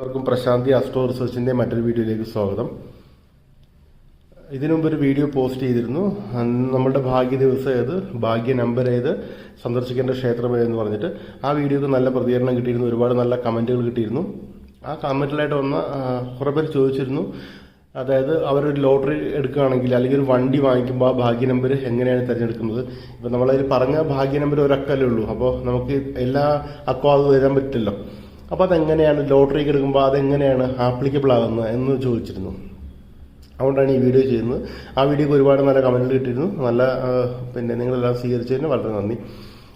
എല്ലാവർക്കും പ്രശാന്തി അസ്ട്രോ റിസർച്ചിന്റെ മറ്റൊരു വീഡിയോയിലേക്ക് സ്വാഗതം. ഇതിനു മുമ്പ് ഒരു വീഡിയോ പോസ്റ്റ് ചെയ്തിരുന്നു. നമ്മുടെ ഭാഗ്യ ദിവസം ഏത്? ഭാഗ്യ നമ്പർ ഏത്? സന്ദർശിക്കേണ്ട ക്ഷേത്രം ഏതെന്ന് പറഞ്ഞിട്ട് ആ വീഡിയോക്ക് നല്ല പ്രതികരണം കിട്ടിയിരുന്നു. ഒരുപാട് നല്ല കമന്റുകൾ കിട്ടിയിരുന്നു. ആ കമന്റിലായിട്ട് വന്ന കുറേ പേർ ചോദിച്ചിരുന്നു. അതായത് അവരൊരു ലോട്ടറി എടുക്കുകയാണെങ്കിൽ അല്ലെങ്കിൽ ഒരു വണ്ടി വാങ്ങിക്കുമ്പോൾ ആ ഭാഗ്യ നമ്പർ എങ്ങനെയാണ് തിരഞ്ഞെടുക്കുന്നത്? ഇപ്പം നമ്മളതിൽ പറഞ്ഞ ഭാഗ്യ നമ്പർ ഒരക്കല്ലേ ഉള്ളൂ. അപ്പോൾ നമുക്ക് എല്ലാ അക്കോ അത് തരാൻ പറ്റില്ലല്ലോ. അപ്പോൾ അതെങ്ങനെയാണ് ലോട്ടറിക്ക് എടുക്കുമ്പോൾ അതെങ്ങനെയാണ് ആപ്ലിക്കബിൾ ആകുന്നത് എന്ന് ചോദിച്ചിരുന്നു. അതുകൊണ്ടാണ് ഈ വീഡിയോ ചെയ്യുന്നത്. ആ വീഡിയോക്ക് ഒരുപാട് നല്ല കമന്റ് കിട്ടിയിരുന്നു. നല്ല പിന്നെ നിങ്ങളെല്ലാം സ്വീകരിച്ചതിന് വളരെ നന്ദി.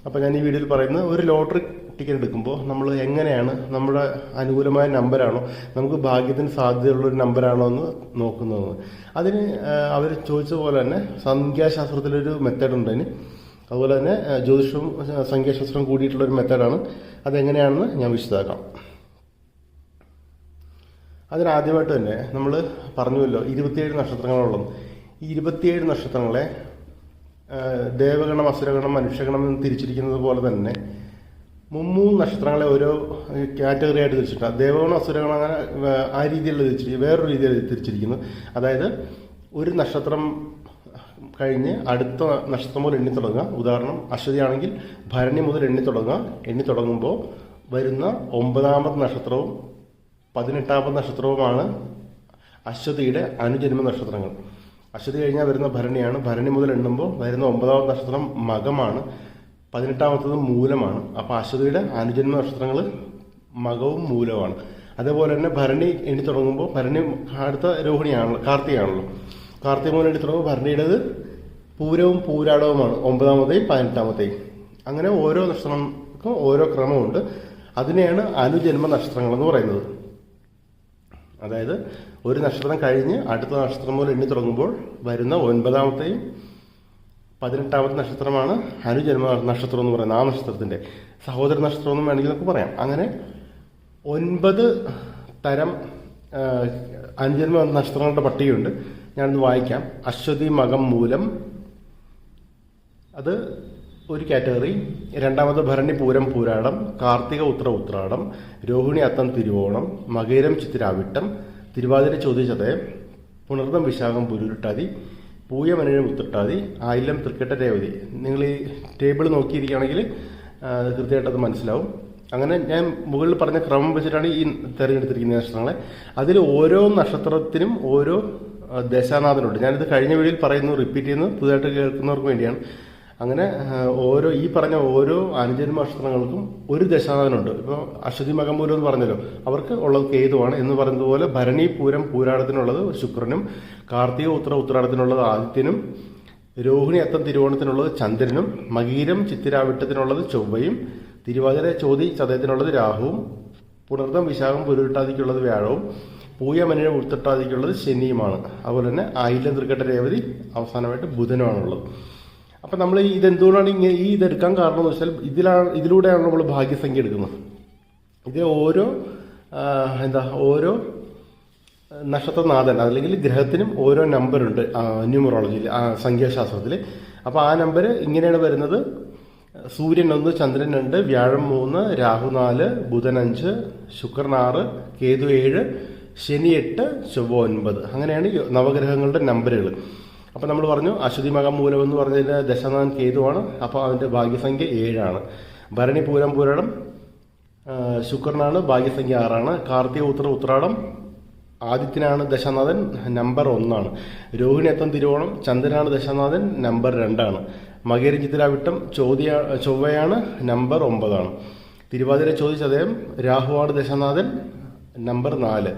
അപ്പോൾ ഞാൻ ഈ വീഡിയോയിൽ പറയുന്നത് ഒരു ലോട്ടറി ടിക്കറ്റ് എടുക്കുമ്പോൾ നമ്മൾ എങ്ങനെയാണ് നമ്മുടെ അനുകൂലമായ നമ്പറാണോ നമുക്ക് ഭാഗ്യത്തിന് സാധ്യതയുള്ളൊരു നമ്പറാണോ എന്ന് നോക്കുന്നത്. അതിന് അവർ ചോദിച്ച പോലെ തന്നെ സംഖ്യാശാസ്ത്രത്തിലൊരു മെത്തേഡ് ഉണ്ട് അതിന്. അതുപോലെ തന്നെ ജ്യോതിഷവും സംഖ്യാശാസ്ത്രവും കൂടിയിട്ടുള്ളൊരു മെത്തേഡാണ് അതെങ്ങനെയാണെന്ന് ഞാൻ വിശദമാക്കാം. അതിനാദ്യമായിട്ട് തന്നെ നമ്മൾ പറഞ്ഞുവല്ലോ ഇരുപത്തിയേഴ് നക്ഷത്രങ്ങളുള്ളത് ഈ ഇരുപത്തിയേഴ് നക്ഷത്രങ്ങളെ ദേവഗണം അസുരഗണം മനുഷ്യഗണം എന്ന് തിരിച്ചിരിക്കുന്നത് പോലെ തന്നെ മുമ്മൂന്ന് നക്ഷത്രങ്ങളെ ഓരോ കാറ്റഗറി ആയിട്ട് തിരിച്ചിട്ടുണ്ട്. ദേവഗണം അസുരഗണം അങ്ങനെ ആ, രീതിയിലുള്ള തിരിച്ചിരിക്കുന്നത് വേറൊരു രീതിയിൽ തിരിച്ചിരിക്കുന്നു. അതായത് ഒരു നക്ഷത്രം കഴിഞ്ഞ് അടുത്ത നക്ഷത്രം മുതൽ എണ്ണി തുടങ്ങുക. ഉദാഹരണം അശ്വതി ആണെങ്കിൽ ഭരണി മുതൽ എണ്ണി തുടങ്ങുക. എണ്ണി തുടങ്ങുമ്പോൾ വരുന്ന ഒമ്പതാമത് നക്ഷത്രവും പതിനെട്ടാമത് നക്ഷത്രവുമാണ് അശ്വതിയുടെ അനുജന്മ നക്ഷത്രങ്ങൾ. അശ്വതി കഴിഞ്ഞാൽ വരുന്ന ഭരണിയാണ്. ഭരണി മുതൽ എണ്ണുമ്പോൾ വരുന്ന ഒമ്പതാമത് നക്ഷത്രം മകമാണ്. പതിനെട്ടാമത്തത് മൂലമാണ്. അപ്പോൾ അശ്വതിയുടെ അനുജന്മ നക്ഷത്രങ്ങൾ മകവും മൂലവുമാണ്. അതേപോലെ തന്നെ ഭരണി എണ്ണി തുടങ്ങുമ്പോൾ ഭരണി അടുത്ത രോഹിണിയാണല്ലോ കാർത്തികയാണല്ലോ. കാർത്തിക മുതൽ എണ്ണി തുടങ്ങുമ്പോൾ ഭരണിയുടേത് പൂരവും പൂരാടവുമാണ്. ഒമ്പതാമത്തെയും പതിനെട്ടാമത്തെയും. അങ്ങനെ ഓരോ നക്ഷത്രങ്ങൾക്കും ഓരോ ക്രമമുണ്ട്. അതിനെയാണ് അനുജന്മ നക്ഷത്രങ്ങൾ എന്ന് പറയുന്നത്. അതായത് ഒരു നക്ഷത്രം കഴിഞ്ഞ് അടുത്ത നക്ഷത്രം പോലെ എണ്ണി തുടങ്ങുമ്പോൾ വരുന്ന ഒൻപതാമത്തെയും പതിനെട്ടാമത്തെ നക്ഷത്രമാണ് അനുജന്മ നക്ഷത്രം എന്ന് പറയുന്നത്. ആ നക്ഷത്രത്തിന്റെ സഹോദര നക്ഷത്രം എന്ന് വേണമെങ്കിൽ നമുക്ക് പറയാം. അങ്ങനെ ഒൻപത് തരം അനുജന്മ നക്ഷത്രങ്ങളുടെ പട്ടികയുണ്ട്. ഞാനൊന്ന് വായിക്കാം. അശ്വതി മകം മൂലം അത് ഒരു കാറ്റഗറി. രണ്ടാമത് ഭരണി പൂരം പൂരാടം കാർത്തിക ഉത്ര ഉത്രാടം രോഹിണി അത്തം തിരുവോണം മകേരം ചിത്തിരാവിട്ടം തിരുവാതിര ചോദ്യചതയം പുണർദം വിശാഖം പുരുരുട്ടാതി പൂയമനിഴം ഉത്രട്ടാതി ആയില്ലം തൃക്കെട്ട രേവതി. നിങ്ങൾ ഈ ടേബിൾ നോക്കിയിരിക്കുകയാണെങ്കിൽ കൃത്യമായിട്ടത് മനസ്സിലാവും. അങ്ങനെ ഞാൻ മുകളിൽ പറഞ്ഞ ക്രമം വെച്ചിട്ടാണ് ഈ തിരഞ്ഞെടുത്തിരിക്കുന്ന നക്ഷത്രങ്ങളെ. അതിൽ ഓരോ നക്ഷത്രത്തിനും ഓരോ ദശാനാഥനുണ്ട്. ഞാനിത് കഴിഞ്ഞ വീഡിയോയിൽ പറയുന്നു റിപ്പീറ്റ് ചെയ്യുന്നു പുതുതായിട്ട് കേൾക്കുന്നവർക്ക് വേണ്ടിയാണ്. അങ്ങനെ ഓരോ ഈ പറഞ്ഞ ഓരോ അനുജന്മ നക്ഷത്രങ്ങൾക്കും ഒരു ദശാനാഥനുണ്ട് ഇപ്പോൾ അശ്വതി മകമ്പൂരം എന്ന് പറഞ്ഞല്ലോ. അവർക്ക് ഉള്ളത് കേതുവാണ് എന്ന് പറഞ്ഞതുപോലെ ഭരണി പൂരം പൂരാടത്തിനുള്ളത് ശുക്രനും കാർത്തിക ഉത്തര ഉത്തരാടത്തിനുള്ളത് ആദിത്യനും രോഹിണി അത്തം തിരുവോണത്തിനുള്ളത് ചന്ദ്രനും മകീരം ചിത്തിരാവിട്ടത്തിനുള്ളത് ചൊവ്വയും തിരുവാതിര ചോതി ചതയത്തിനുള്ളത് രാഹുവും പുണർദം വിശാഖം പുരുട്ടാതിക്കുള്ളത് വ്യാഴവും പൂയമനിഴ ഉൾത്തട്ടാതിക്കുള്ളത് ശനിയുമാണ്. അതുപോലെ തന്നെ ആയില്യം തൃക്കട്ട രേവതി അവസാനമായിട്ട് ബുധനുമാണുള്ളത്. അപ്പം നമ്മൾ ഇതെന്തുകൊണ്ടാണ് ഇങ്ങനെ ഈ ഇതെടുക്കാൻ കാരണം എന്ന് വെച്ചാൽ ഇതിലാണ് ഇതിലൂടെയാണ് നമ്മൾ ഭാഗ്യസംഖ്യ എടുക്കുന്നത്. ഇത് ഓരോ എന്താ ഓരോ നക്ഷത്രനാഥൻ അല്ലെങ്കിൽ ഗ്രഹത്തിനും ഓരോ നമ്പറുണ്ട് ന്യൂമറോളജിയിൽ സംഖ്യാശാസ്ത്രത്തിൽ അപ്പോൾ ആ നമ്പർ ഇങ്ങനെയാണ് വരുന്നത്. സൂര്യൻ ഒന്ന് ചന്ദ്രൻ രണ്ട് വ്യാഴം മൂന്ന് രാഹു നാല് ബുധൻ അഞ്ച് ശുക്രൻ ആറ് കേതു ഏഴ് ശനി എട്ട് ചൊവ്വ ഒൻപത്. അങ്ങനെയാണ് നവഗ്രഹങ്ങളുടെ നമ്പറുകൾ അപ്പോൾ നമ്മൾ പറഞ്ഞു അശ്വതി മകം മൂലം എന്ന് പറഞ്ഞതിന്റെ ദശനാൻ കേതുവാണ്. അപ്പോൾ അതിന്റെ ഭാഗ്യസംഖ്യ ഏഴാണ്. ഭരണി പൂരം പൂരണം ആ, ശുക്രനാണ് ഭാഗ്യസംഖ്യ ആറാണ്. കാർത്തിക ഉത്തര ഉത്രാടം ആദിത്യനാണ് ദശനാഥൻ നമ്പർ ഒന്നാണ്. രോഹിണി അത്തം തിരുവോണം ചന്ദ്രനാണ് ദശനാഥൻ നമ്പർ രണ്ടാണ്. മകേരി ചിത്തിരാവിട്ടം ചോദ്യ ചൊവ്വയാണ് നമ്പർ ഒമ്പതാണ്. തിരുവാതിര ചോദ്യ ചതയം രാഹുവാണ് ദശനാഥൻ നമ്പർ നാല്.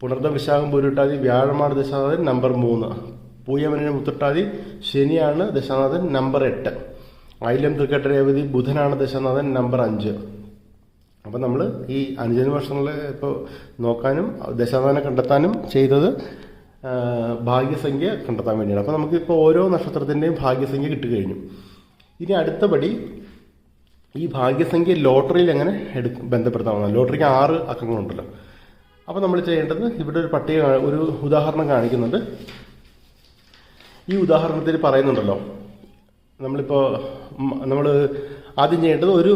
പുണർദ വിശാഖം പൂരുട്ടാതി വ്യാഴമാണ് ദശനാഥൻ നമ്പർ മൂന്ന്. പൂയമനിന് മുത്തുട്ടാതി. ശനിയാണ് ദശനാഥൻ നമ്പർ എട്ട്. അയിലം തൃക്കട്ട രേവതി ബുധനാണ് ദശനാഥൻ നമ്പർ അഞ്ച്. അപ്പം നമ്മൾ ഈ അനുജന വർഷങ്ങളെ ഇപ്പോൾ നോക്കാനും ദശാനാഥനെ കണ്ടെത്താനും ചെയ്തത് ഭാഗ്യസംഖ്യ കണ്ടെത്താൻ വേണ്ടിയാണ്. അപ്പോൾ നമുക്കിപ്പോൾ ഓരോ നക്ഷത്രത്തിന്റെയും ഭാഗ്യസംഖ്യ കിട്ടിക്കഴിഞ്ഞു. ഇനി അടുത്തപടി ഈ ഭാഗ്യസംഖ്യ ലോട്ടറിയിൽ എങ്ങനെ എടു ബന്ധപ്പെടുത്താവുന്നതാണ് ലോട്ടറിക്ക് ആറ് അക്കങ്ങളുണ്ടല്ലോ. അപ്പോൾ നമ്മൾ ചെയ്യേണ്ടത് ഇവിടെ ഒരു പട്ടിക ഒരു ഉദാഹരണം കാണിക്കുന്നുണ്ട്. ഈ ഉദാഹരണത്തിൽ പറയുന്നുണ്ടല്ലോ. നമ്മളിപ്പോൾ നമ്മൾ ആദ്യം ചെയ്യേണ്ടത് ഒരു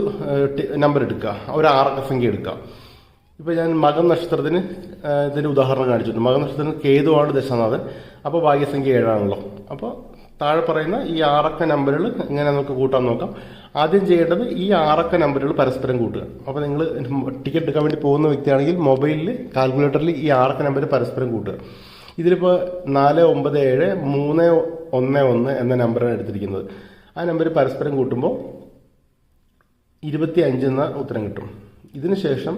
നമ്പർ എടുക്കുക. ഒരു ആറക്ക സംഖ്യ എടുക്കുക. ഇപ്പോൾ ഞാൻ മകം നക്ഷത്രത്തിന് ഇതിന്റെ ഉദാഹരണം കാണിച്ചിട്ടുണ്ട്. മകം നക്ഷത്രത്തിന് കേതുവാണ് ദശനാഥൻ. അപ്പോൾ ഭാഗ്യസംഖ്യ ഏഴാണല്ലോ. അപ്പോൾ താഴെ പറയുന്ന ഈ ആറക്ക നമ്പറുകൾ എങ്ങനെ നമുക്ക് കൂട്ടാൻ നോക്കാം. ആദ്യം ചെയ്യേണ്ടത് ഈ ആറക്ക നമ്പറുകൾ പരസ്പരം കൂട്ടുക. അപ്പോൾ നിങ്ങൾ ടിക്കറ്റ് എടുക്കാൻ വേണ്ടി പോകുന്ന വ്യക്തിയാണെങ്കിൽ മൊബൈലിൽ കാൽക്കുലേറ്ററിൽ ഈ ആറക്ക നമ്പർ പരസ്പരം കൂട്ടുക. ഇതിലിപ്പോൾ നാല് ഒമ്പത് ഏഴ് മൂന്ന് ഒന്ന് ഒന്ന് എന്ന നമ്പറാണ് എടുത്തിരിക്കുന്നത്. ആ നമ്പർ പരസ്പരം കൂട്ടുമ്പോൾ ഇരുപത്തി അഞ്ച് എന്ന ഉത്തരം കിട്ടും. ഇതിനുശേഷം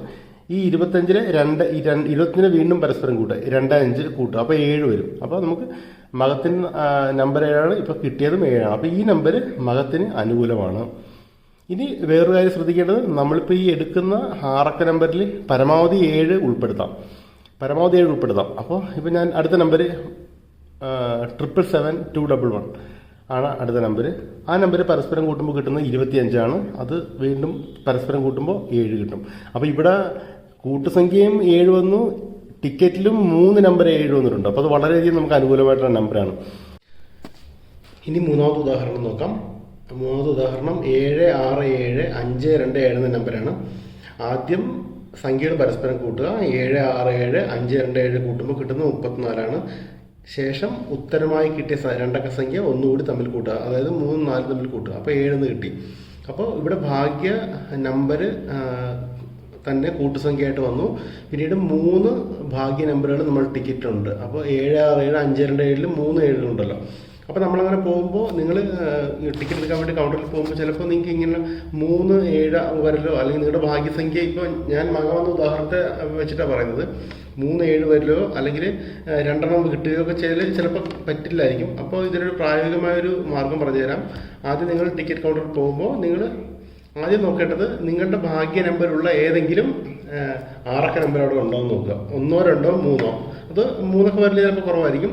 ഈ ഇരുപത്തഞ്ചിന് രണ്ട് ഇരുപത്തിന് വീണ്ടും പരസ്പരം കൂട്ടുക. രണ്ട് അഞ്ച് കൂട്ടുക. അപ്പോൾ ഏഴ് വരും. അപ്പോൾ നമുക്ക് മകത്തിന് നമ്പർ ഏഴാണ്. ഇപ്പോൾ കിട്ടിയതും ഏഴാണ്. അപ്പോൾ ഈ നമ്പർ മകത്തിന് അനുകൂലമാണ്. ഇനി വേറൊരു കാര്യം ശ്രദ്ധിക്കേണ്ടത് നമ്മളിപ്പോൾ ഈ എടുക്കുന്ന ആറക്ക നമ്പറിൽ പരമാവധി ഏഴ് ഉൾപ്പെടുത്താം. പരമാവധി ഏഴ് ഉൾപ്പെടുത്താം. അപ്പോൾ ഇപ്പോൾ ഞാൻ അടുത്ത number triple seven two double one ആണ് അടുത്ത നമ്പർ ആ നമ്പർ പരസ്പരം കൂട്ടുമ്പോൾ കിട്ടുന്നത് ഇരുപത്തിയഞ്ചാണ് അത് വീണ്ടും പരസ്പരം കൂട്ടുമ്പോൾ ഏഴ് കിട്ടും. അപ്പോൾ ഇവിടെ കൂട്ടുസംഖ്യയും ഏഴ് വന്നു ടിക്കറ്റിലും മൂന്ന് നമ്പർ ഏഴ് വന്നിട്ടുണ്ട്. അപ്പോൾ അത് വളരെയധികം നമുക്ക് അനുകൂലമായിട്ടുള്ള നമ്പറാണ്. ഇനി മൂന്നാമത്തെ ഉദാഹരണം നോക്കാം. മൂന്നാമത്തെ ഉദാഹരണം ഏഴ് ആറ് ഏഴ് അഞ്ച് രണ്ട് ഏഴ് എന്ന നമ്പറാണ്. ആദ്യം സംഖ്യകൾ പരസ്പരം കൂട്ടുക. ഏഴ് ആറ് ഏഴ് അഞ്ച് രണ്ട് ഏഴ് കൂട്ടുമ്പോൾ കിട്ടുന്നത് മുപ്പത്തിനാലാണ്. ശേഷം ഉത്തരമായി കിട്ടിയ രണ്ടക്ക സംഖ്യ ഒന്നുകൂടി തമ്മിൽ കൂട്ടുക. അതായത് മൂന്ന് നാല് തമ്മിൽ കൂട്ടുക. അപ്പോൾ ഏഴെന്ന് കിട്ടി. അപ്പോൾ ഇവിടെ ഭാഗ്യ നമ്പർ തന്നെ കൂട്ടുസംഖ്യയായിട്ട് വന്നു. പിന്നീട് മൂന്ന് ഭാഗ്യ നമ്പറുകൾ നമ്മൾ ടിക്കറ്റ് ഉണ്ട് അപ്പോൾ ഏഴ് ആറ് ഏഴ് അഞ്ച് രണ്ട് ഏഴിൽ മൂന്ന് ഏഴുണ്ടല്ലോ അപ്പോൾ നമ്മളങ്ങനെ പോകുമ്പോൾ നിങ്ങൾ ടിക്കറ്റ് എടുക്കാൻ വേണ്ടി കൗണ്ടറിൽ പോകുമ്പോൾ ചിലപ്പോൾ നിങ്ങൾക്ക് ഇങ്ങനെ മൂന്ന് ഏഴ് വരലോ അല്ലെങ്കിൽ നിങ്ങളുടെ ഭാഗ്യസംഖ്യ ഇപ്പോൾ ഞാൻ മകമെന്ന ഉദാഹരണത്തെ വെച്ചിട്ടാണ് പറയുന്നത്. മൂന്ന് ഏഴ് വരലോ അല്ലെങ്കിൽ രണ്ടെണ്ണം കിട്ടുകയോ ഒക്കെ ചെയ്താൽ ചിലപ്പോൾ പറ്റില്ലായിരിക്കും. അപ്പോൾ ഇതിനൊരു പ്രായോഗികമായൊരു മാർഗം പറഞ്ഞുതരാം. ആദ്യം നിങ്ങൾ ടിക്കറ്റ് കൗണ്ടറിൽ പോകുമ്പോൾ നിങ്ങൾ ആദ്യം നോക്കേണ്ടത് നിങ്ങളുടെ ഭാഗ്യ നമ്പറുള്ള ഏതെങ്കിലും ആറക്ക നമ്പർ അവിടെ ഉണ്ടോ എന്ന് നോക്കുക. ഒന്നോ രണ്ടോ മൂന്നോ. അത് മൂന്നൊക്കെ വരൽ ചിലപ്പോൾ കുറവായിരിക്കും.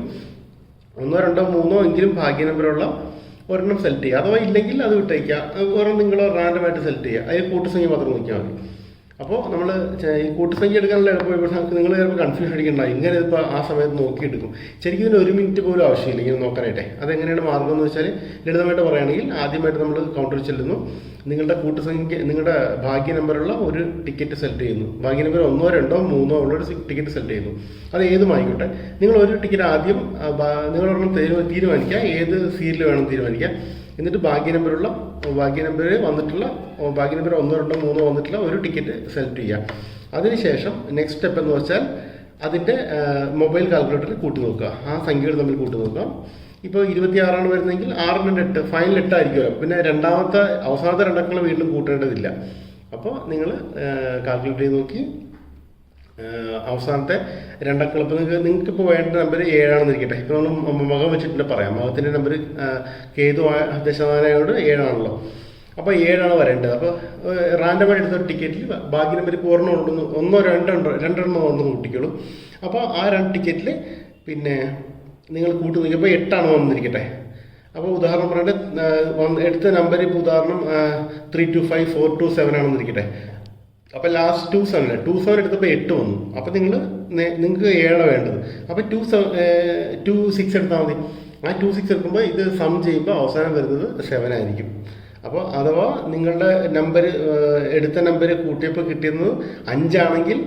ഒന്നോ രണ്ടോ മൂന്നോ എങ്കിലും ഭാഗ്യ നമ്പറുള്ള ഒരെണ്ണം സെലക്ട് ചെയ്യുക. അഥവാ ഇല്ലെങ്കിൽ അത് വിട്ടേക്കുക ഒരെണ്ണം നിങ്ങൾ റാൻഡമായിട്ട് സെലക്ട് ചെയ്യുക. അതിൽ കൂട്ടുസംഖ്യ മാത്രം നോക്കിയാൽ മതി. അപ്പോൾ നമ്മൾ ഈ കൂട്ടുസംഖ്യ എടുക്കാനുള്ള എളുപ്പം ഇപ്പോൾ നമുക്ക് നിങ്ങൾ ചിലപ്പോൾ കൺഫ്യൂഷൻ അടിക്കണ്ട ഇങ്ങനെ ഇപ്പോൾ ആ സമയത്ത് നോക്കിയെടുക്കും. ശരിക്കും ഇതിന് ഒരു മിനിറ്റ് പോലും ആവശ്യമില്ല ഇങ്ങനെ നോക്കാനായിട്ടെ. അതെങ്ങനെയാണ് മാർഗം എന്ന് വെച്ചാൽ ലളിതമായിട്ട് പറയുകയാണെങ്കിൽ ആദ്യമായിട്ട് നമ്മൾ കൗണ്ടറിൽ ചെല്ലുന്നു. നിങ്ങളുടെ കൂട്ടുസംഖ്യ നിങ്ങളുടെ ഭാഗ്യ നമ്പറുള്ള ഒരു ടിക്കറ്റ് സെലക്ട് ചെയ്യുന്നു. ഭാഗ്യ നമ്പർ ഒന്നോ രണ്ടോ മൂന്നോ ഉള്ള ഒരു ടിക്കറ്റ് സെലക്ട് ചെയ്യുന്നു. അത് ഏതുമായിക്കോട്ടെ. നിങ്ങൾ ഒരു ടിക്കറ്റ് ആദ്യം നിങ്ങളൊരെണ്ണം തീരുമാനിക്കുക. ഏത് സീരിയൽ വേണം തീരുമാനിക്കുക. എന്നിട്ട് ഭാഗ്യ നമ്പറുള്ള ഭാഗ്യ നമ്പർ വന്നിട്ടുള്ള ഭാഗ്യ നമ്പർ ഒന്നോ രണ്ടോ മൂന്നോ വന്നിട്ടുള്ള ഒരു ടിക്കറ്റ് സെലക്ട് ചെയ്യുക അതിനുശേഷം നെക്സ്റ്റ് സ്റ്റെപ്പ് എന്ന് വെച്ചാൽ അതിന്റെ മൊബൈൽ കാൽക്കുലേറ്ററിൽ കൂട്ടി നോക്കുക. ആ സംഖ്യകൾ തമ്മിൽ കൂട്ടി നോക്കാം. ഇപ്പോൾ ഇരുപത്തിയാറാണ് വരുന്നതെങ്കിൽ ആറിന്റെ എട്ട് ഫൈനൽ എട്ടായിരിക്കുമല്ലോ പിന്നെ രണ്ടാമത്തെ അവസാനത്തെ രണ്ടക്കങ്ങൾ വീണ്ടും കൂട്ടേണ്ടതില്ല. അപ്പോൾ നിങ്ങൾ കാൽക്കുലേറ്റ് ചെയ്ത് നോക്കി. അവസാനത്തെ രണ്ടാം ഇപ്പോൾ നിങ്ങൾക്ക് നിങ്ങൾക്ക് ഇപ്പോൾ വേണ്ട നമ്പർ ഏഴാണെന്ന് ഇരിക്കട്ടെ ഇപ്പോൾ നമ്മൾ മകം വെച്ചിട്ടുണ്ട് പറയാം. മകത്തിന്റെ നമ്പർ കേതു ദശമാനയോട് ഏഴാണല്ലോ. അപ്പോൾ ഏഴാണ് വരേണ്ടത്. അപ്പോൾ റാൻഡമായി എടുത്ത ഒരു ടിക്കറ്റിൽ ബാക്കി നമ്പർ ഇപ്പോൾ ഒരെണ്ണം ഉണ്ടെന്ന് ഒന്നോ രണ്ടെണ്ണോ രണ്ടെണ്ണോ ഉണ്ടെന്ന് കൂട്ടിക്കോളൂ. അപ്പോൾ ആ രണ്ട് ടിക്കറ്റിൽ പിന്നെ നിങ്ങൾ കൂട്ടി നോക്കിയപ്പോൾ എട്ടാണ് വന്നിരിക്കട്ടെ. അപ്പോൾ ഉദാഹരണം പറയേണ്ടത് എടുത്ത നമ്പർ ഇപ്പോൾ ഉദാഹരണം three two five four two seven ആണെന്നിരിക്കട്ടെ. അപ്പോൾ last two seven two seven എടുത്തപ്പോൾ എട്ട് വന്നു. അപ്പോൾ നിങ്ങൾ നിങ്ങൾക്ക് ഏഴാണ് വേണ്ടത്. അപ്പോൾ ടു സെവൻ ടു സിക്സ് എടുത്താൽ മതി. ആ ടു സിക്സ് എടുക്കുമ്പോൾ ഇത് സം ചെയ്യുമ്പോൾ അവസാനം വരുന്നത് സെവൻ ആയിരിക്കും. അപ്പോൾ അഥവാ നിങ്ങളുടെ നമ്പർ എടുത്ത നമ്പർ കൂട്ടിയപ്പോൾ കിട്ടിയത് അഞ്ചാണെങ്കിൽ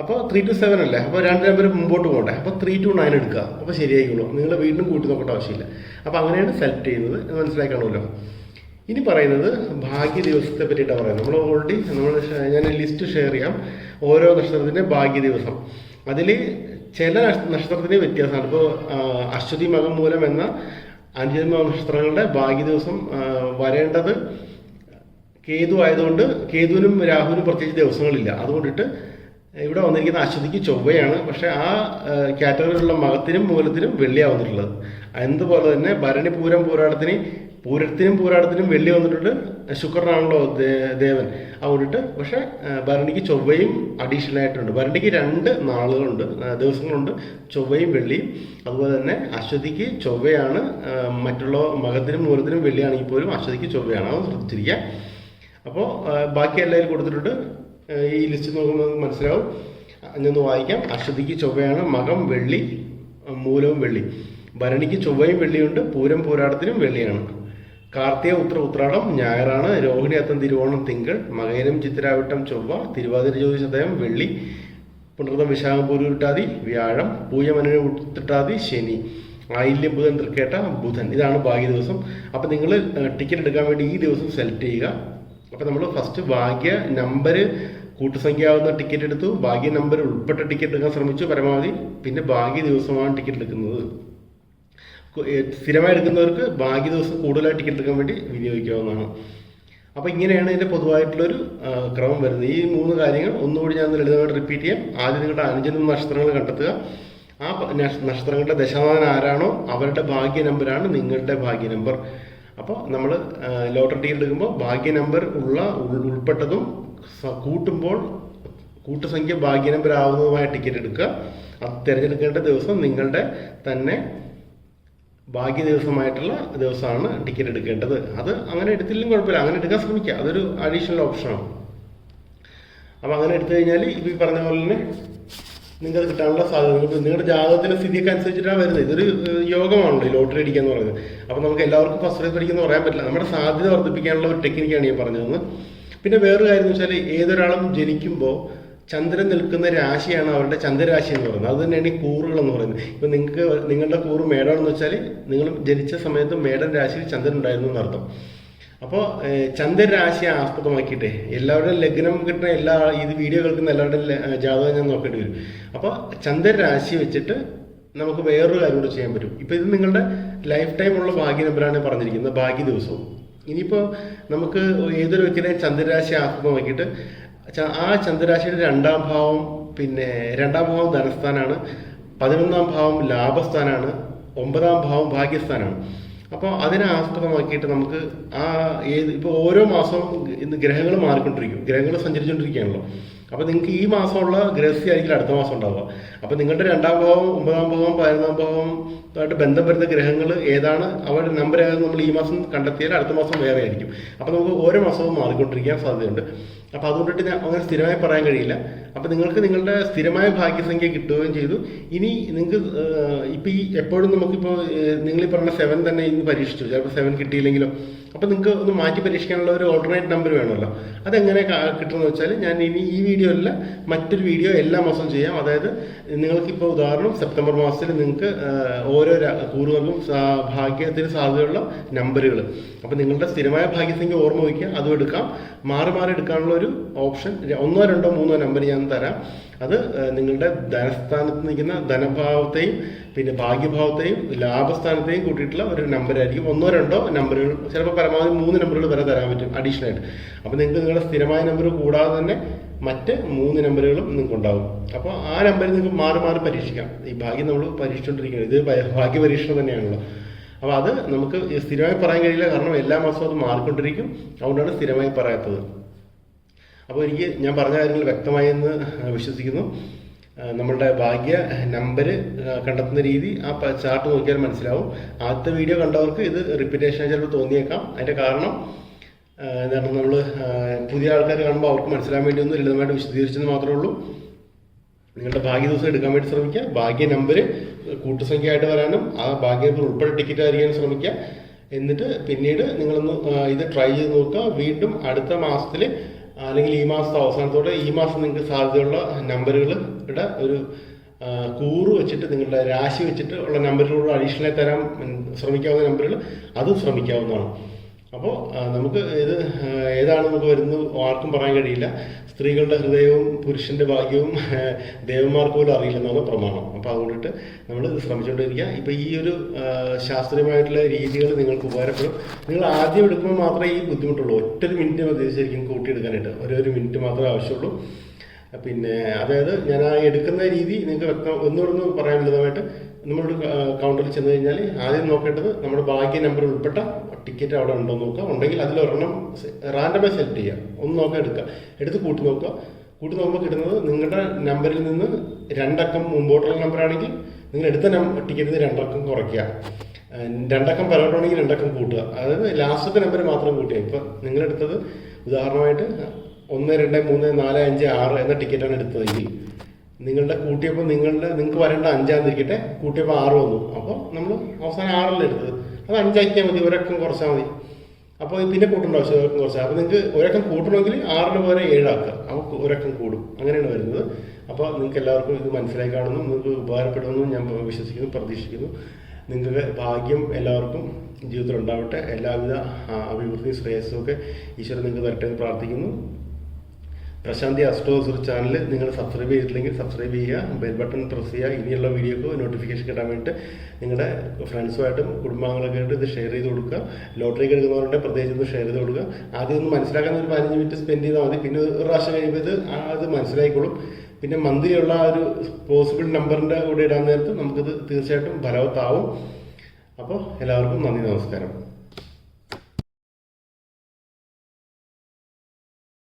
അപ്പോൾ ത്രീ ടു സെവൻ അല്ലേ? അപ്പോൾ രണ്ട് നമ്പർ മുമ്പോട്ട് പോകട്ടെ അപ്പോൾ ത്രീ ടു നയൻ എടുക്കുക. അപ്പോൾ ശരിയായിക്കോളൂ. നിങ്ങൾ വീണ്ടും കൂട്ടി നോക്കേണ്ട ആവശ്യമില്ല. അപ്പോൾ അങ്ങനെയാണ് സെലക്ട് ചെയ്യുന്നത്. മനസ്സിലാക്കണമല്ലോ ഇനി പറയുന്നത് ഭാഗ്യ ദിവസത്തെ പറ്റിയിട്ടാണ് പറയുന്നത് നമ്മൾ ഓൾറെഡി നമ്മൾ ഞാൻ ലിസ്റ്റ് ഷെയർ ചെയ്യാം. ഓരോ നക്ഷത്രത്തിന്റെ ഭാഗ്യ ദിവസം അതിൽ ചില നക്ഷത്രത്തിന്റെ വ്യത്യാസമാണ്. ഇപ്പോൾ അശ്വതി മകം മൂലം എന്ന അഞ്ചുമ നക്ഷത്രങ്ങളുടെ ഭാഗ്യ ദിവസം വരേണ്ടത് കേതു ആയതുകൊണ്ട് കേതുവിനും രാഹുവിനും പ്രത്യേകിച്ച് ദിവസങ്ങളില്ല. അതുകൊണ്ടിട്ട് ഇവിടെ വന്നിരിക്കുന്ന അശ്വതിക്ക് ചൊവ്വയാണ്. പക്ഷേ ആ കാറ്റഗറിയിലുള്ള മകത്തിനും മൂലത്തിനും വെള്ളിയാണ് എന്തുപോലെ തന്നെ ഭരണി പൂരം പൂരാടത്തിന് പൂരത്തിനും പൂരാടത്തിനും വെള്ളി വന്നിട്ടുണ്ട്. ശുക്രനാണല്ലോ ദേവൻ. അതുകൊണ്ടിട്ട് പക്ഷെ ഭരണിക്ക് ചൊവ്വയും അഡീഷണൽ ആയിട്ടുണ്ട്. ഭരണിക്ക് രണ്ട് നാളുകളുണ്ട് ദിവസങ്ങളുണ്ട്. ചൊവ്വയും വെള്ളിയും. അതുപോലെ തന്നെ അശ്വതിക്ക് ചൊവ്വയാണ് മറ്റുള്ള മകത്തിനും മൂലത്തിനും വെള്ളിയാണെങ്കിൽ പോലും അശ്വതിക്ക് ചൊവ്വയാണ്. അത് ശ്രദ്ധിച്ചിരിക്കുക. അപ്പോൾ ബാക്കി എല്ലാവരും കൊടുത്തിട്ടുണ്ട്. ഈ ലിസ്റ്റ് നോക്കുമ്പോൾ മനസ്സിലാവും. ഞാനൊന്ന് വായിക്കാം. അശ്വതിക്ക് ചൊവ്വയാണ് മകം വെള്ളി മൂലവും വെള്ളി. ഭരണിക്ക് ചൊവ്വയും വെള്ളിയുണ്ട് പൂരം പൂരാടത്തിനും വെള്ളിയാണ്. കാർത്തിക ഉത്ര ഉത്രാടം ഞായറാണ് രോഹിണി അത്തം തിരുവോണം തിങ്കൾ മകേരം ചിത്തിരാവിട്ടം ചൊവ്വ തിരുവാതിര ജ്യോതിശതയം വെള്ളി പുണർത്തം വിശാഖം പൂരുട്ടാതി വ്യാഴം പൂയമന ഉത്തിട്ടാതി ശനി ആയില്യം ബുധൻ തൃക്കേട്ട ബുധൻ. ഇതാണ് ഭാഗ്യ ദിവസം. അപ്പം നിങ്ങൾ ടിക്കറ്റ് എടുക്കാൻ വേണ്ടി ഈ ദിവസം സെലക്ട് ചെയ്യുക. അപ്പം നമ്മൾ ഫസ്റ്റ് ഭാഗ്യ നമ്പർ കൂട്ടുസംഖ്യയാവുന്ന ടിക്കറ്റ് എടുത്തു. ഭാഗ്യ നമ്പർ ഉൾപ്പെട്ട ടിക്കറ്റ് എടുക്കാൻ ശ്രമിച്ചു പരമാവധി. പിന്നെ ഭാഗ്യ ദിവസമാണ് ടിക്കറ്റ് എടുക്കുന്നത്. സ്ഥിരമായി എടുക്കുന്നവർക്ക് ബാക്കി ദിവസം കൂടുതലായി ടിക്കറ്റ് എടുക്കാൻ വേണ്ടി വിനിയോഗിക്കാവുന്നതാണ്. അപ്പോൾ ഇങ്ങനെയാണ് ഇതിന്റെ പൊതുവായിട്ടുള്ളൊരു ക്രമം വരുന്നത്. ഈ മൂന്ന് കാര്യങ്ങൾ ഒന്നുകൂടി ഞാൻ ലളിതമായിട്ട് റിപ്പീറ്റ് ചെയ്യാം. ആദ്യം നിങ്ങളുടെ അനുജനും നക്ഷത്രങ്ങൾ കണ്ടെത്തുക. ആ നക്ഷത്രങ്ങളുടെ ദശമാനം ആരാണോ അവരുടെ ഭാഗ്യ നമ്പറാണ് നിങ്ങളുടെ ഭാഗ്യ നമ്പർ അപ്പോൾ നമ്മൾ ലോട്ടറി ടിക്കറ്റ് എടുക്കുമ്പോൾ ഭാഗ്യ നമ്പർ ഉള്ള ഉൾ- ഉൾപ്പെട്ടതും കൂട്ടുമ്പോൾ കൂട്ടുസംഖ്യ ഭാഗ്യ നമ്പർ ആവുന്നതുമായ ടിക്കറ്റ് എടുക്കുക. അത് തിരഞ്ഞെടുക്കേണ്ട ദിവസം നിങ്ങളുടെ തന്നെ ഭാഗ്യ ദിവസമായിട്ടുള്ള ദിവസമാണ് ടിക്കറ്റ് എടുക്കേണ്ടത്. അത് അങ്ങനെ എടുത്തില്ലെങ്കിൽ കുഴപ്പമില്ല. അങ്ങനെ എടുക്കാൻ ശ്രമിക്കുക അതൊരു അഡീഷണൽ ഓപ്ഷനാണ് അപ്പോൾ അങ്ങനെ എടുത്തു കഴിഞ്ഞാൽ ഇപ്പോൾ ഈ പറഞ്ഞ പോലെ തന്നെ നിങ്ങൾക്ക് കിട്ടാനുള്ള സാധ്യത നിങ്ങളുടെ ജാതകത്തിന്റെ സ്ഥിതിയൊക്കെ അനുസരിച്ചിട്ടാണ് വരുന്നത്. ഇതൊരു യോഗമാണല്ലോ ഈ ലോട്ടറി അടിക്കുക എന്ന് പറയുന്നത്. അപ്പോൾ നമുക്ക് എല്ലാവർക്കും ഫസ്റ്റ് പ്രൈസ് പഠിക്കുന്ന പറയാൻ പറ്റില്ല. നമ്മുടെ സാധ്യത വർദ്ധിപ്പിക്കാനുള്ള ഒരു ടെക്നിക്കാണ് ഞാൻ പറഞ്ഞതെന്ന് പിന്നെ വേറൊരു കാര്യം എന്ന് വെച്ചാൽ ഏതൊരാളും ജനിക്കുമ്പോൾ ചന്ദ്രൻ നിൽക്കുന്ന രാശിയാണ് അവരുടെ ചന്ദ്രരാശി എന്ന് പറയുന്നത്. അത് തന്നെയാണ് ഈ കൂറുകൾ എന്ന് പറയുന്നത്. ഇപ്പം നിങ്ങൾക്ക് നിങ്ങളുടെ കൂറ് മേടാണെന്ന് വെച്ചാൽ നിങ്ങൾ ജനിച്ച സമയത്ത് മേടൻ രാശിയിൽ ചന്ദ്രൻ ഉണ്ടായിരുന്നു എന്നർത്ഥം അപ്പോൾ ചന്ദ്രരാശിയെ ആസ്പദമാക്കിയിട്ട് എല്ലാവരുടെയും ലഗ്നം കിട്ടുന്ന എല്ലാ ഇത് വീഡിയോ കേൾക്കുന്ന എല്ലാവരുടെയും ജാതകം ഞാൻ നോക്കേണ്ടി വരും. അപ്പോൾ ചന്ദ്രരാശി വെച്ചിട്ട് നമുക്ക് വേറൊരു കാര്യം കൂടെ ചെയ്യാൻ പറ്റും. ഇപ്പോൾ ഇത് നിങ്ങളുടെ ലൈഫ് ടൈം ഉള്ള ഭാഗ്യ നമ്പറാണ് പറഞ്ഞിരിക്കുന്നത് ഭാഗ്യ ദിവസവും. ഇനിയിപ്പോൾ നമുക്ക് ഏതൊരു വ്യക്തിയുടെയും ചന്ദ്രരാശി ആസ്പദമാക്കിയിട്ട് ആ ചന്ദ്രരാശിയുടെ രണ്ടാം ഭാവം പിന്നെ രണ്ടാം ഭാവം ധനസ്ഥാനാണ് പതിനൊന്നാം ഭാവം ലാഭസ്ഥാനാണ് ഒമ്പതാം ഭാവം ഭാഗ്യസ്ഥാനാണ്. അപ്പോൾ അതിനെ ആസ്പദമാക്കിയിട്ട് നമുക്ക് ആ ഏത് ഇപ്പോൾ ഓരോ മാസവും ഇന്ന് ഗ്രഹങ്ങൾ മാറിക്കൊണ്ടിരിക്കും ഗ്രഹങ്ങൾ സഞ്ചരിച്ചുകൊണ്ടിരിക്കുകയാണല്ലോ. അപ്പോൾ നിങ്ങൾക്ക് ഈ മാസമുള്ള ഗ്രഹസ്ഥി ആയിരിക്കും അടുത്ത മാസം ഉണ്ടാവുക. അപ്പോൾ നിങ്ങളുടെ രണ്ടാം ഭാവം ഒമ്പതാം ഭാവം പതിനൊന്നാം ഭാവം ആയിട്ട് ബന്ധപ്പെടുന്ന ഗ്രഹങ്ങൾ ഏതാണ്? അവരുടെ നമ്പർ ഏതാണ്? നമ്മൾ ഈ മാസം കണ്ടെത്തിയാൽ അടുത്ത മാസം വേറെ ആയിരിക്കും അപ്പോൾ നമുക്ക് ഓരോ മാസവും മാറിക്കൊണ്ടിരിക്കാൻ സാധ്യതയുണ്ട്. അപ്പോൾ അതുകൊണ്ടിട്ട് ഞാൻ അങ്ങനെ സ്ഥിരമായി പറയാൻ കഴിയില്ല. അപ്പോൾ നിങ്ങൾക്ക് നിങ്ങളുടെ സ്ഥിരമായ ഭാഗ്യസംഖ്യ കിട്ടുകയും ചെയ്തു. ഇനി നിങ്ങൾക്ക് ഇപ്പോൾ ഈ എപ്പോഴും നമുക്കിപ്പോൾ ഈ പറഞ്ഞ സെവൻ തന്നെ ഇന്ന് പരീക്ഷിച്ചു. ചിലപ്പോൾ സെവൻ കിട്ടിയില്ലെങ്കിലോ. അപ്പോൾ നിങ്ങൾക്ക് ഒന്ന് മാറ്റി പരീക്ഷിക്കാനുള്ള ഒരു ഓൾട്ടർനേറ്റ് നമ്പർ വേണമല്ലോ. അതെങ്ങനെ കിട്ടുമെന്ന് വെച്ചാൽ ഞാൻ ഇനി ഈ വീഡിയോ അല്ല മറ്റൊരു വീഡിയോ എല്ലാ മാസവും ചെയ്യാം. അതായത് നിങ്ങൾക്കിപ്പോൾ ഉദാഹരണം സെപ്റ്റംബർ മാസത്തിൽ നിങ്ങൾക്ക് ഓരോ കൂറുകൾക്കും ഭാഗ്യത്തിന് സാധ്യതയുള്ള നമ്പറുകൾ അപ്പോൾ നിങ്ങളുടെ സ്ഥിരമായ ഭാഗ്യസംഖ്യ ഓർമ്മ വയ്ക്കുക അതും എടുക്കാം. മാറി മാറി എടുക്കാനുള്ള ഒരു ഓപ്ഷൻ ഒന്നോ രണ്ടോ മൂന്നോ നമ്പർ ഞാൻ തരാം. അത് നിങ്ങളുടെ ധനസ്ഥാനത്ത് നിൽക്കുന്ന ധനഭാവത്തെയും പിന്നെ ഭാഗ്യഭാവത്തെയും ലാഭസ്ഥാനത്തെയും കൂട്ടിയിട്ടുള്ള ഒരു നമ്പറായിരിക്കും ഒന്നോ രണ്ടോ നമ്പറുകൾ ചിലപ്പോൾ പരമാവധി മൂന്ന് നമ്പറുകൾ വരെ തരാൻ പറ്റും അഡീഷണൽ ആയിട്ട്. അപ്പോൾ നിങ്ങൾക്ക് നിങ്ങളുടെ സ്ഥിരമായ നമ്പർ കൂടാതെ തന്നെ മറ്റ് മൂന്ന് നമ്പറുകളും നിങ്ങൾക്ക് ഉണ്ടാവും. അപ്പോൾ ആ നമ്പർ നിങ്ങൾക്ക് മാറി മാറി പരീക്ഷിക്കാം. ഈ ഭാഗ്യം നമ്മൾ പരീക്ഷിച്ചുകൊണ്ടിരിക്കുന്നത് ഇത് ഭാഗ്യ പരീക്ഷണം തന്നെയാണല്ലോ. അപ്പോൾ അത് നമുക്ക് സ്ഥിരമായി പറയാൻ കഴിയില്ല. കാരണം എല്ലാ മാസവും അത് മാറിക്കൊണ്ടിരിക്കും. അതുകൊണ്ടാണ് സ്ഥിരമായി പറയാത്തത്. അപ്പോൾ എനിക്ക് ഞാൻ പറഞ്ഞ കാര്യങ്ങൾ വ്യക്തമായി എന്ന് വിശ്വസിക്കുന്നു. നമ്മളുടെ ഭാഗ്യ നമ്പർ കണ്ടെത്തുന്ന രീതി ആ ചാർട്ട് നോക്കിയാൽ മനസ്സിലാവും. ആദ്യത്തെ വീഡിയോ കണ്ടവർക്ക് ഇത് റിപ്പീറ്റേഷൻ ചിലപ്പോൾ തോന്നിയേക്കാം. അതിന്റെ കാരണം എന്താണ് നമ്മൾ പുതിയ ആൾക്കാർ കാണുമ്പോൾ അവർക്ക് മനസ്സിലാൻ വേണ്ടി ഒന്ന് ലളിതമായിട്ട് വിശദീകരിച്ചെന്ന് മാത്രമേ ഉള്ളൂ. നിങ്ങളുടെ ഭാഗ്യ ദിവസം എടുക്കാൻ വേണ്ടി ശ്രമിക്കുക. ഭാഗ്യ നമ്പർ കൂട്ടുസംഖ്യയായിട്ട് വരാനും ആ ഭാഗ്യ നമ്പർ ഉൾപ്പെടെ ടിക്കറ്റ് അറിയാനും ശ്രമിക്കുക. എന്നിട്ട് പിന്നീട് നിങ്ങളൊന്ന് ഇത് ട്രൈ ചെയ്ത് നോക്കുക. വീണ്ടും അടുത്ത മാസത്തിൽ അല്ലെങ്കിൽ ഈ മാസത്തെ അവസാനത്തോടെ ഈ മാസം നിങ്ങൾക്ക് സാധ്യതയുള്ള നമ്പറുകളുടെ ഒരു കൂറ് വെച്ചിട്ട് നിങ്ങളുടെ രാശി വെച്ചിട്ട് ഉള്ള നമ്പറിലുള്ള അഡീഷണലായി തരാൻ ശ്രമിക്കാവുന്ന നമ്പറുകൾ അതും ശ്രമിക്കാവുന്നതാണ്. അപ്പോൾ നമുക്ക് ഇത് ഏതാണ് നമുക്ക് വരുന്നത് ആർക്കും പറയാൻ കഴിയില്ല. സ്ത്രീകളുടെ ഹൃദയവും പുരുഷന്റെ ഭാഗ്യവും ദേവന്മാർക്ക് പോലും അറിയില്ലെന്നാണ് പ്രമാണം. അപ്പോൾ അതുകൊണ്ടിട്ട് നമ്മൾ ശ്രമിച്ചുകൊണ്ടിരിക്കുക. ഇപ്പോൾ ഈ ഒരു ശാസ്ത്രീയമായിട്ടുള്ള രീതികൾ നിങ്ങൾക്ക് ഉപകാരപ്പെടും. നിങ്ങൾ ആദ്യം എടുക്കുമ്പോൾ മാത്രമേ ഈ ബുദ്ധിമുട്ടുള്ളൂ. ഒറ്റ ഒരു മിനിറ്റ് മതി ശരിക്കും കൂട്ടിയെടുക്കാനായിട്ട്. ഒരേ ഒരു മിനിറ്റ് മാത്രമേ ആവശ്യമുള്ളൂ. പിന്നെ അതായത് ഞാൻ ആ എടുക്കുന്ന രീതി നിങ്ങൾക്ക് വ്യക്തം ഒന്നുകൂടെ പറയാൻ നമ്മളൊരു കൗണ്ടറിൽ ചെന്ന് കഴിഞ്ഞാൽ ആദ്യം നോക്കേണ്ടത് നമ്മുടെ ഭാഗ്യ നമ്പർ ഉൾപ്പെട്ട ടിക്കറ്റ് അവിടെ ഉണ്ടോ നോക്കുക. ഉണ്ടെങ്കിൽ അതിലൊരെണ്ണം റാൻഡമായി സെലക്ട് ചെയ്യുക. ഒന്ന് നോക്കുക എടുക്കുക. എടുത്ത് കൂട്ടി നോക്കുക. കൂട്ടി നോക്കുമ്പോൾ കിട്ടുന്നത് നിങ്ങളുടെ നമ്പറിൽ നിന്ന് രണ്ടക്കം മുമ്പോട്ടുള്ള നമ്പറാണെങ്കിൽ നിങ്ങൾ എടുത്ത ടിക്കറ്റിൽ നിന്ന് രണ്ടക്കം കുറയ്ക്കുക. രണ്ടക്കം പരമാണെങ്കിൽ രണ്ടക്കം കൂട്ടുക. അതായത് ലാസ്റ്റത്തെ നമ്പർ മാത്രം കൂട്ടുക. ഇപ്പം നിങ്ങളെടുത്തത് ഉദാഹരണമായിട്ട് ഒന്ന് രണ്ട് മൂന്ന് നാല് അഞ്ച് ആറ് എന്ന ടിക്കറ്റാണ് എടുത്തതെങ്കിൽ നിങ്ങളുടെ കൂട്ടിയപ്പോൾ നിങ്ങളുടെ നിങ്ങൾക്ക് വരേണ്ട അഞ്ചാന്നിരിക്കട്ടെ കൂട്ടിയപ്പോൾ ആറ് വന്നു. അപ്പോൾ നമ്മൾ അവസാനം ആറല്ലേ എടുത്തത്? അത് അഞ്ചാക്കിയാൽ മതി ഒരക്കം കുറച്ചാൽ മതി. അപ്പോൾ പിന്നെ കൂട്ടേണ്ട ആവശ്യം കുറച്ച്. അപ്പോൾ നിങ്ങൾക്ക് ഒരക്കം കൂട്ടണമെങ്കിൽ ആറിന് പോലെ ഏഴാക്കുക. അപ്പോൾ ഒരക്കം കൂടും. അങ്ങനെയാണ് വരുന്നത്. അപ്പോൾ നിങ്ങൾക്ക് എല്ലാവർക്കും ഇത് മനസ്സിലായി കാണുന്നു. നിങ്ങൾക്ക് ഉപകാരപ്പെടുമെന്നും ഞാൻ വിശ്വസിക്കുന്നു പ്രതീക്ഷിക്കുന്നു. നിങ്ങളുടെ ഭാഗ്യം എല്ലാവർക്കും ജീവിതത്തിൽ ഉണ്ടാവട്ടെ. എല്ലാവിധ അഭിവൃദ്ധി ശ്രേയസ്സും ഒക്കെ ഈശ്വരൻ നിങ്ങൾക്ക് തരട്ടെ എന്ന് പ്രാർത്ഥിക്കുന്നു. പ്രശാന്തി അസ്ട്രോസർ ചാനൽ നിങ്ങൾ സബ്സ്ക്രൈബ് ചെയ്തിട്ടില്ലെങ്കിൽ സബ്സ്ക്രൈബ് ചെയ്യുക. ബെൽ ബട്ടൺ പ്രസ് ചെയ്യുക. ഇനിയുള്ള വീഡിയോക്ക് നോട്ടിഫിക്കേഷൻ കിട്ടാൻ വേണ്ടിയിട്ട് നിങ്ങളുടെ ഫ്രണ്ട്സുമായിട്ടും കുടുംബാംഗങ്ങളൊക്കെ ആയിട്ട് ഇത് ഷെയർ ചെയ്ത് കൊടുക്കുക. ലോട്ടറി എടുക്കുന്നവരുടെ പ്രത്യേകിച്ച് ഒന്ന് ഷെയർ ചെയ്ത് കൊടുക്കുക. ആദ്യം ഒന്ന് മനസ്സിലാക്കാൻ ഒരു പതിനഞ്ച് മിനിറ്റ് സ്പെൻഡ് ചെയ്താൽ മതി. പിന്നെ ഒരു പ്രാവശ്യം കഴിയുമ്പോൾ ഇത് അത് മനസ്സിലായിക്കോളും. പിന്നെ മന്ത്ലി ആ ഒരു പോസിബിൾ നമ്പറിന്റെ കൂടെ ഇടാൻ നേരത്ത് നമുക്കിത് തീർച്ചയായിട്ടും ഫലവത്താവും. അപ്പോൾ എല്ലാവർക്കും നന്ദി നമസ്കാരം.